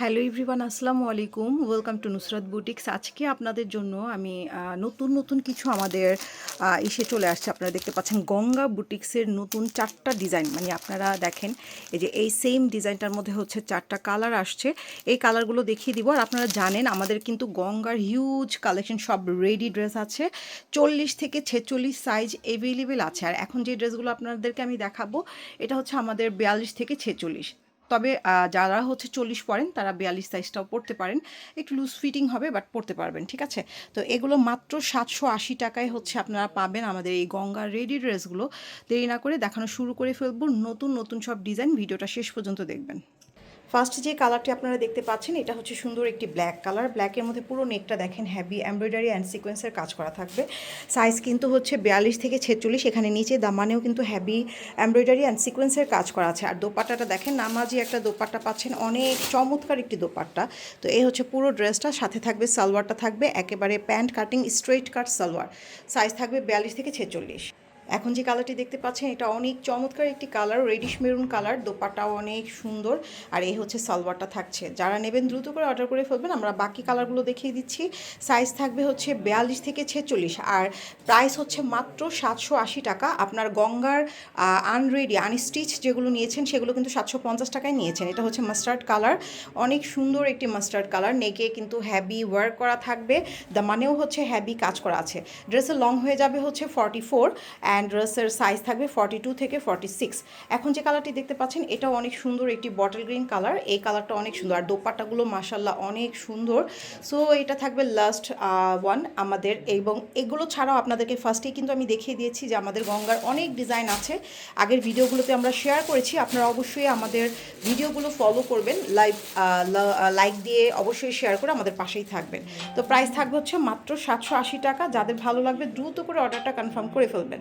Hello everyone, আসসালামু আলাইকুম। Welcome to Nusrat boutiques. আজকে আপনাদের জন্য আমি নতুন নতুন কিছু আমাদের ইসে চলে আসছে। আপনারা দেখতে পাচ্ছেন গঙ্গা বুটিক্সের নতুন চারটা ডিজাইন। মানে আপনারা দেখেন, এই যে এই সেম ডিজাইনটার মধ্যে হচ্ছে চারটা কালার আসছে। এই কালারগুলো দেখিয়ে দিব। আর আপনারা জানেন, আমাদের কিন্তু গঙ্গার হিউজ কালেকশন সব রেডি ড্রেস আছে। চল্লিশ থেকে ছেচল্লিশ সাইজ অ্যাভেলেবেল আছে। আর এখন যে ড্রেসগুলো আপনাদেরকে আমি দেখাবো, এটা হচ্ছে আমাদের বিয়াল্লিশ থেকে ছেচল্লিশ। তবে যারা হচ্ছে চল্লিশ পরেন তারা বিয়াল্লিশ সাইজটাও পড়তে পারেন। একটু লুজ ফিটিং হবে বাট পড়তে পারবেন, ঠিক আছে? তো এগুলো মাত্র সাতশো আশি টাকায় হচ্ছে আপনারা পাবেন আমাদের এই গঙ্গার রেডি ড্রেসগুলো। দেরি না করে দেখানো শুরু করে ফেলব। নতুন নতুন সব ডিজাইন ভিডিওটা শেষ পর্যন্ত দেখবেন। ফার্স্ট যে কালারটি আপনারা দেখতে পাচ্ছেন, এটা হচ্ছে সুন্দর একটি ব্ল্যাক কালার। ব্ল্যাকের মধ্যে পুরো নেকটা দেখেন হ্যাভি এমব্রয়ডারি অ্যান্ড সিকোয়েন্সের কাজ করা থাকবে। সাইজ কিন্তু হচ্ছে বিয়াল্লিশ থেকে ছেচল্লিশ, এখানে নিচে দামানেও কিন্তু হ্যাভি এমব্রয়ডারি অ্যান্ড সিকোয়েন্সের কাজ করা আছে। আর দোপাট্টাটা দেখেন, নামাজি একটা দোপাট্টা পাচ্ছেন, অনেক চমৎকার একটি দোপাট্টা। তো এই হচ্ছে পুরো ড্রেসটা, সাথে থাকবে সালোয়ারটা থাকবে, একেবারে pant cutting straight cut salwar. Size থাকবে বিয়াল্লিশ থেকে ছেচল্লিশ। এখন যে কালারটি দেখতে পাচ্ছেন, এটা অনেক চমৎকার একটি কালার রেডিশ মেরুন কালার দোপাটাও অনেক সুন্দর। আর এই হচ্ছে সালোয়ারটা থাকছে। যারা নেবেন, দ্রুত করে অর্ডার করে ফেলবেন। আমরা বাকি কালারগুলো দেখিয়ে দিচ্ছি। সাইজ থাকবে হচ্ছে বিয়াল্লিশ থেকে ছেচল্লিশ। আর প্রাইস হচ্ছে মাত্র সাতশো আশি টাকা। আপনার গঙ্গার আনরেডি আনস্টিচ যেগুলো নিয়েছেন, সেগুলো কিন্তু সাতশো পঞ্চাশ টাকায় নিয়েছেন। এটা হচ্ছে মাস্টার্ড কালার অনেক সুন্দর একটি মাস্টার্ড কালার নেকে কিন্তু হ্যাভি ওয়ার্ক করা থাকবে। দ্য মানেও হচ্ছে হ্যাভি কাজ করা আছে। ড্রেসের লং হয়ে যাবে হচ্ছে ফর্টি ফোর অ্যান্ড ড্রেসের সাইজ থাকবে ফর্টি টু থেকে ফর্টি সিক্স এখন যে কালারটি দেখতে পাচ্ছেন, এটাও অনেক সুন্দর একটি বটল গ্রিন কালার এই কালারটা অনেক সুন্দর। আর দোপাট্টাগুলো মাসাল্লাহ অনেক সুন্দর। সো এটা থাকবে লাস্ট ওয়ান আমাদের। এবং এগুলো ছাড়াও আপনাদেরকে ফার্স্টেই কিন্তু আমি দেখিয়ে দিয়েছি যে আমাদের গঙ্গার অনেক ডিজাইন আছে। আগের ভিডিওগুলোতে আমরা শেয়ার করেছি। আপনারা অবশ্যই আমাদের ভিডিওগুলো ফলো করবেন। লাইভ লাইক দিয়ে অবশ্যই শেয়ার করে আমাদের পাশেই থাকবেন। তো প্রাইস থাকবে হচ্ছে মাত্র সাতশো আশি টাকা। যাদের ভালো লাগবে, দ্রুত করে অর্ডারটা কনফার্ম করে ফেলবেন।